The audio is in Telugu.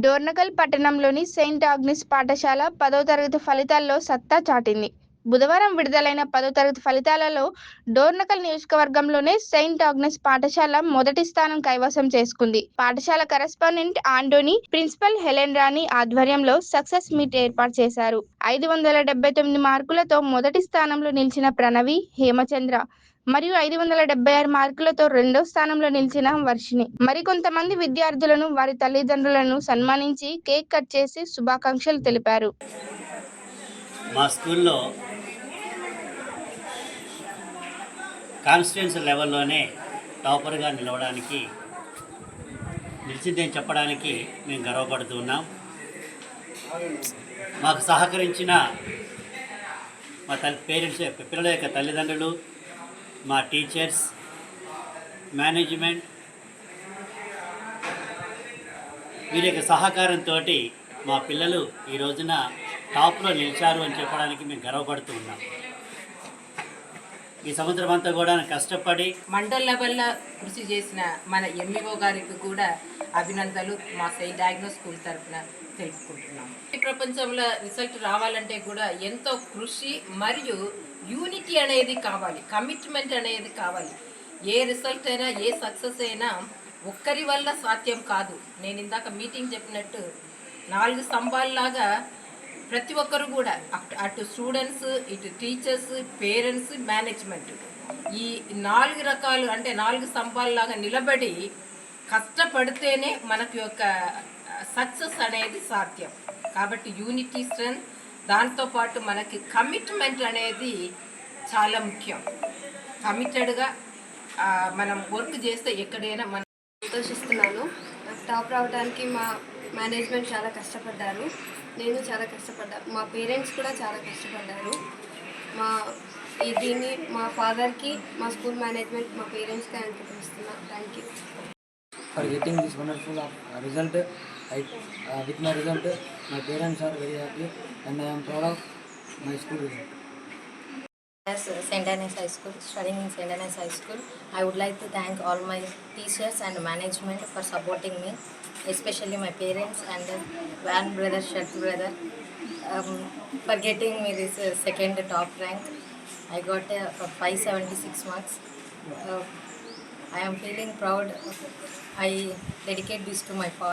డోర్నకల్ పట్టణంలోని సెయింట్ ఆగ్నిస్ పాఠశాల పదో తరగతి ఫలితాల్లో సత్తా చాటింది. బుధవారం విడుదలైన పదో తరగతి ఫలితాలలో డోర్నకల్ నియోజకవర్గంలోనే సెయింట్ ఆగ్నెస్ పాఠశాల మొదటి స్థానం కైవసం చేసుకుంది. పాఠశాల కరెస్పాండెంట్ ఆండోని ప్రిన్సిపల్ హెలెన్ రాణి ఆధ్వర్యంలో సక్సెస్ మీట్ ఏర్పాటు చేశారు. ఐదు వందల డెబ్బై తొమ్మిది మార్కులతో మొదటి స్థానంలో నిలిచిన ప్రణవి హేమచంద్ర మరియు ఐదు వందల డెబ్బై ఆరు మార్కులతో రెండో స్థానంలో నిలిచిన వర్షిని మరికొంతమంది విద్యార్థులను వారి తల్లిదండ్రులను సన్మానించి కేక్ కట్ చేసి శుభాకాంక్షలు తెలిపారు. మా స్కూల్లో కాన్స్టిట్యున్సీ లెవెల్లోనే టాపర్గా నిలవడానికి నిలిచిందని చెప్పడానికి మేము గర్వపడుతున్నాం మాకు సహకరించిన మా తల్లి పేరెంట్స్ పిల్లల యొక్క తల్లిదండ్రులు మా టీచర్స్ మేనేజ్మెంట్ వీరి యొక్క సహకారంతో మా పిల్లలు ఈ రోజున టాప్లో నిలిచారు అని చెప్పడానికి మేము గర్వపడుతూ ఉన్నాం. ఈ సంవత్సరం అంతా కూడా కష్టపడి మండల్ లెవెల్లో కృషి చేసిన మన ఎంఈఓ గారికి కూడా అభినందనలు మా సెయింట్ డయాగ్నోస్కూల్ తరఫున తెలుపుకుంటున్నాం. ఈ ప్రపంచంలో రిజల్ట్ రావాలంటే కూడా ఎంతో కృషి మరియు యూనిటీ అనేది కావాలి కమిట్మెంట్ అనేది కావాలి. ఏ రిజల్ట్ అయినా ఏ సక్సెస్ అయినా ఒక్కరి వల్ల సాధ్యం కాదు. నేను ఇందాక మీటింగ్ చెప్పినట్టు నాలుగు స్తంభాల్లాగా ప్రతి ఒక్కరు కూడా అటు అటు స్టూడెంట్స్ ఇటు టీచర్స్ పేరెంట్స్ మేనేజ్మెంట్ ఈ నాలుగు రకాలు అంటే నాలుగు స్తంభాల్లాగా నిలబడి కష్టపడితేనే మనకు యొక్క సక్సెస్ అనేది సాధ్యం. కాబట్టి యూనిటీ స్ట్రెంత్ దాంతోపాటు మనకి కమిట్మెంట్ అనేది చాలా ముఖ్యం. కమిటెడ్గా మనం వర్క్ చేస్తే ఎక్కడైనా మనం సంతోషిస్తున్నాను. టాప్ రావడానికి మా మేనేజ్మెంట్ చాలా కష్టపడ్డారు. నేను చాలా కష్టపడ్డా మా పేరెంట్స్ కూడా చాలా కష్టపడ్డారు. మా ఈ దీన్ని మా ఫాదర్కి మా స్కూల్ మేనేజ్మెంట్ మా పేరెంట్స్కి అంకితం ఇస్తున్నాను thank you. For getting this wonderful result. With my result my parents are very happy and I'm proud of my school result. As St. Anne's High School, studying in St. Anne's High School, I would like to thank all my teachers and management for supporting me, especially my parents and uh, Van brother, Shat brother, um, for getting me this uh, second top rank. I got uh, 576 marks. Uh, I am feeling proud. I dedicate this to my father.